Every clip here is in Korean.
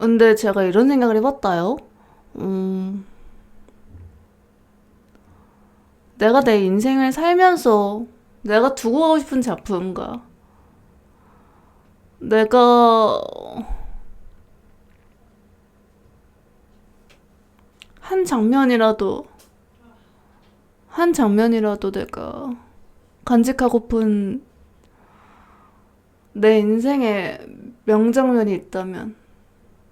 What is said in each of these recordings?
근데 제가 이런 생각을 해봤다요. 음, 내가 내 인생을 살면서 내가 두고 가고 싶은 작품가. 내가 한 장면이라도 한 장면이라도 내가 간직하고픈 내 인생의 명장면이 있다면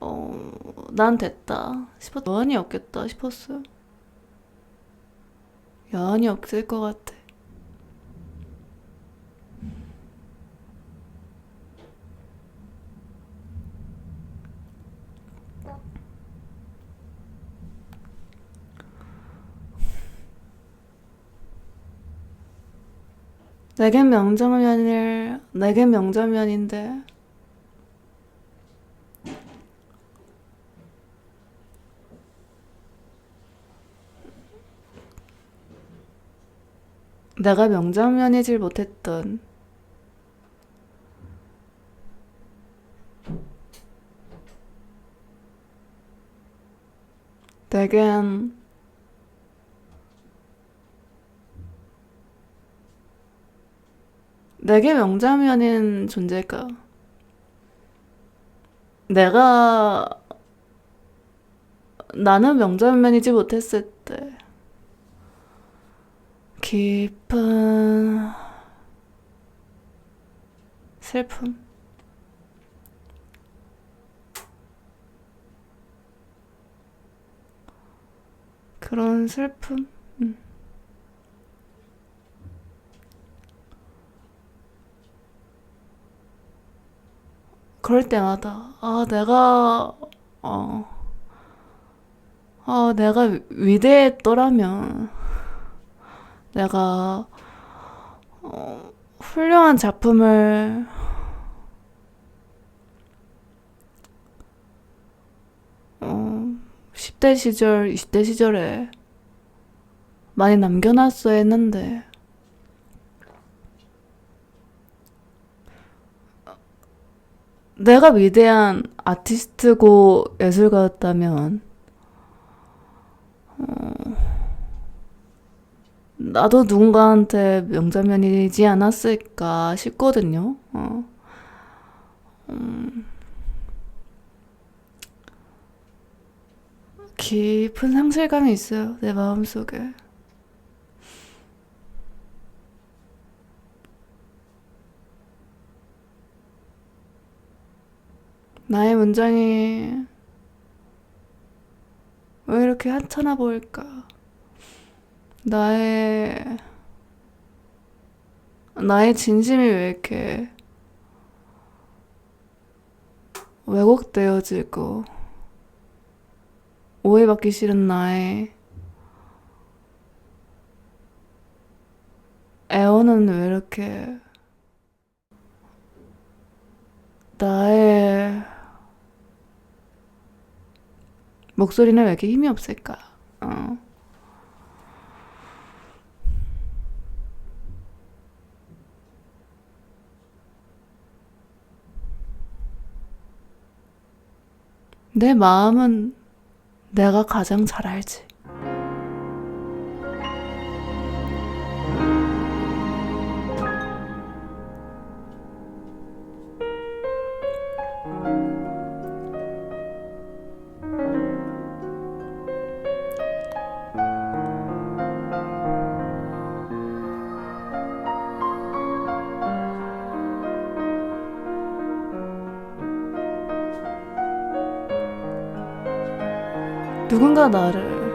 어, 난 됐다 싶었 여한이 없겠다 싶었어요. 여한이 없을 것 같아. 내겐 명장면을 내겐 명장면인데 내가 명장면이질 못했던. 내겐 내게 명장면인 존재가 내가 나는 명장면이지 못했을 때 깊은 슬픔 그런 슬픔 음. 그럴 때마다 아 내가 어 아, 내가 위대했더라면 내가 어, 훌륭한 작품을 어, 10대 시절, 20대 시절에 많이 남겨놨어야 했는데 내가 위대한 아티스트고 예술가였다면 어, 나도 누군가한테 명장면이지 않았을까 싶거든요. 어. 음, 깊은 상실감이 있어요. 내 마음속에. 나의 문장이 왜 이렇게 하찮아 보일까? 나의 나의 진심이 왜 이렇게 왜곡되어지고 오해받기 싫은 나의 애원은 왜 이렇게 나의 목소리는 왜 이렇게 힘이 없을까? 어. 내 마음은 내가 가장 잘 알지. 누군가 나를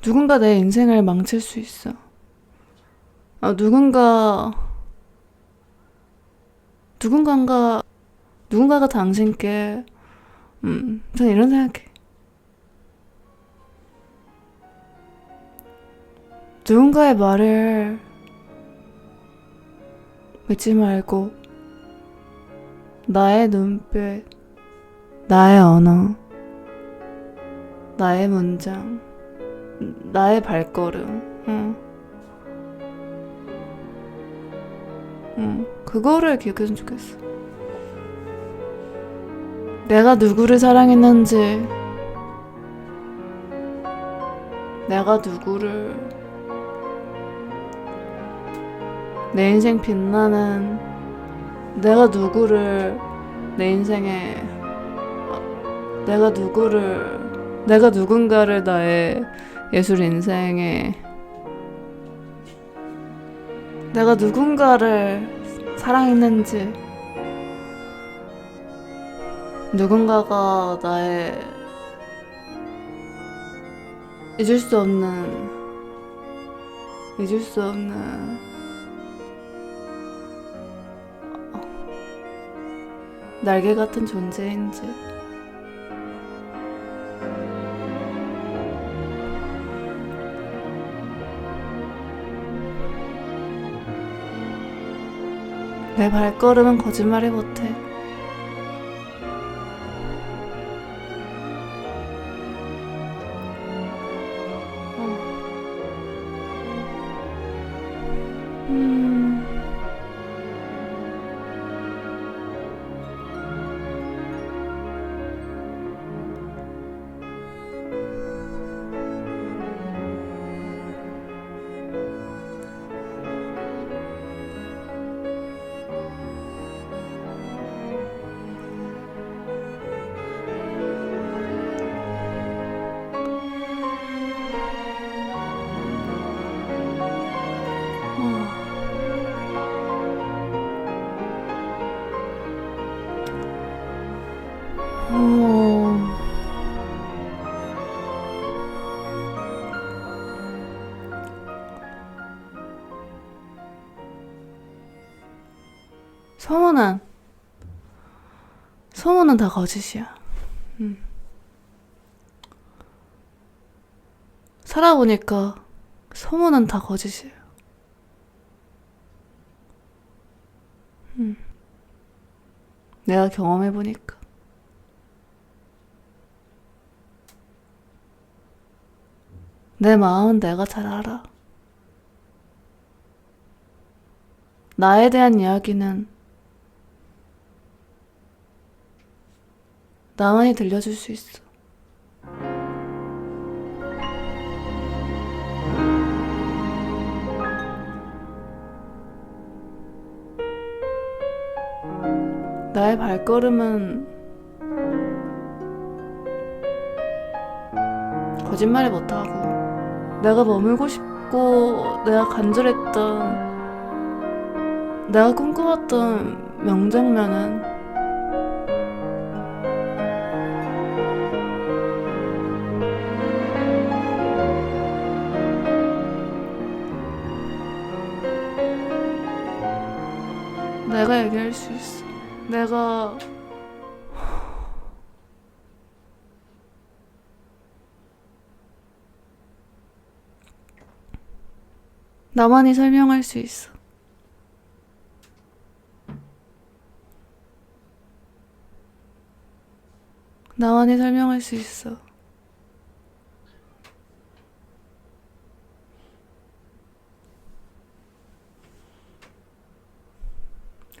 누군가 내 인생을 망칠 수 있어. 아, 누군가 누군가가 누군가가 당신께 음, 전 이런 생각해. 누군가의 말을 믿지 말고 나의 눈빛, 나의 언어, 나의 문장, 나의 발걸음, 응. 응, 그거를 기억했으면 좋겠어. 내가 누구를 사랑했는지, 내가 누구를 내 인생 빛나는 내가 누구를 내 인생에 어, 내가 누구를 내가 누군가를 나의 예술 인생에 내가 누군가를 사랑했는지 누군가가 나의 잊을 수 없는 잊을 수 없는 날개 같은 존재인지. 내 발걸음은 거짓말을 못해 어... 소문은 소문은 다 거짓이야. 음. 살아보니까 소문은 다 거짓이에요. 음. 내가 경험해보니까. 내 마음은 내가 잘 알아. 나에 대한 이야기는 나만이 들려줄 수 있어. 나의 발걸음은 거짓말을 못하고 내가 머물고 싶고 내가 간절했던 내가 꿈꿔왔던 명장면은 내가 얘기할 수 있어. 내가 나만이 설명할 수 있어. 나만이 설명할 수 있어.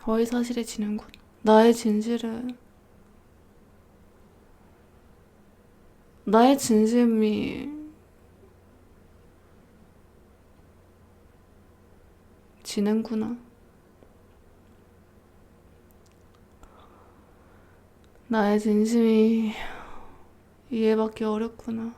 거의 사실해지는군. 나의 진실은 나의 진심이 지는구나. 나의 진심이 이해받기 어렵구나.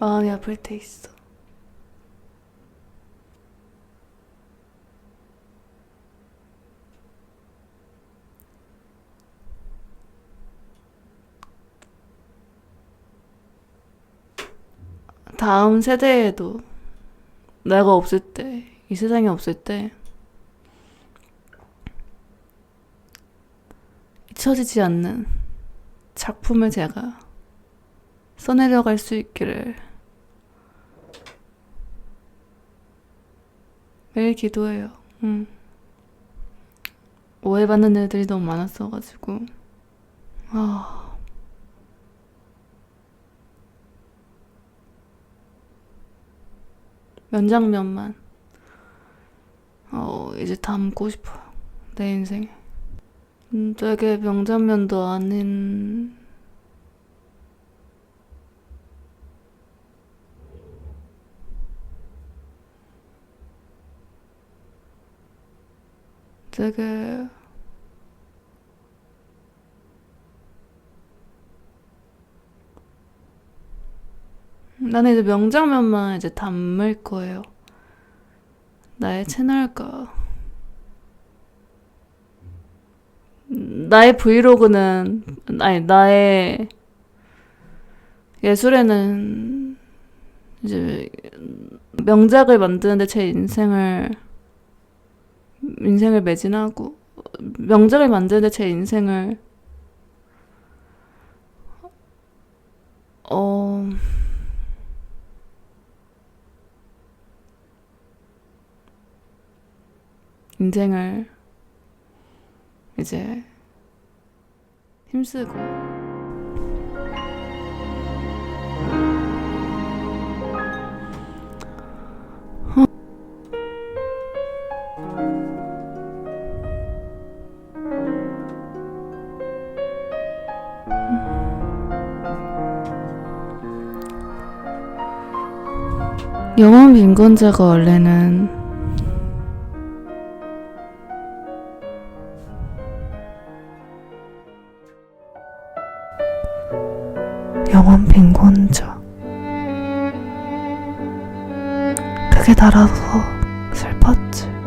마음이 아플 때 있어. 다음 세대에도 내가 없을 때, 이 세상에 없을 때, 잊혀지지 않는 작품을 제가 써내려갈 수 있기를 매일 기도해요. 음. 오해받는 애들이 너무 많았어가지고. 아. 면 장면만, 어, 이제 담고 싶어요. 내 인생에. 음, 되게 명장면도 아닌 되게 나는 이제 명장면만 이제 담을 거예요. 나의 채널과 나의 브이로그는 아니 나의 예술에는 이제 명작을 만드는데 제 인생을 인생을 매진하고 명작을 만드는데 제 인생을 어 인생을 이제 힘쓰고 영원 빈곤자가 원래는 영원 빈곤자 그게 나라서 슬펐지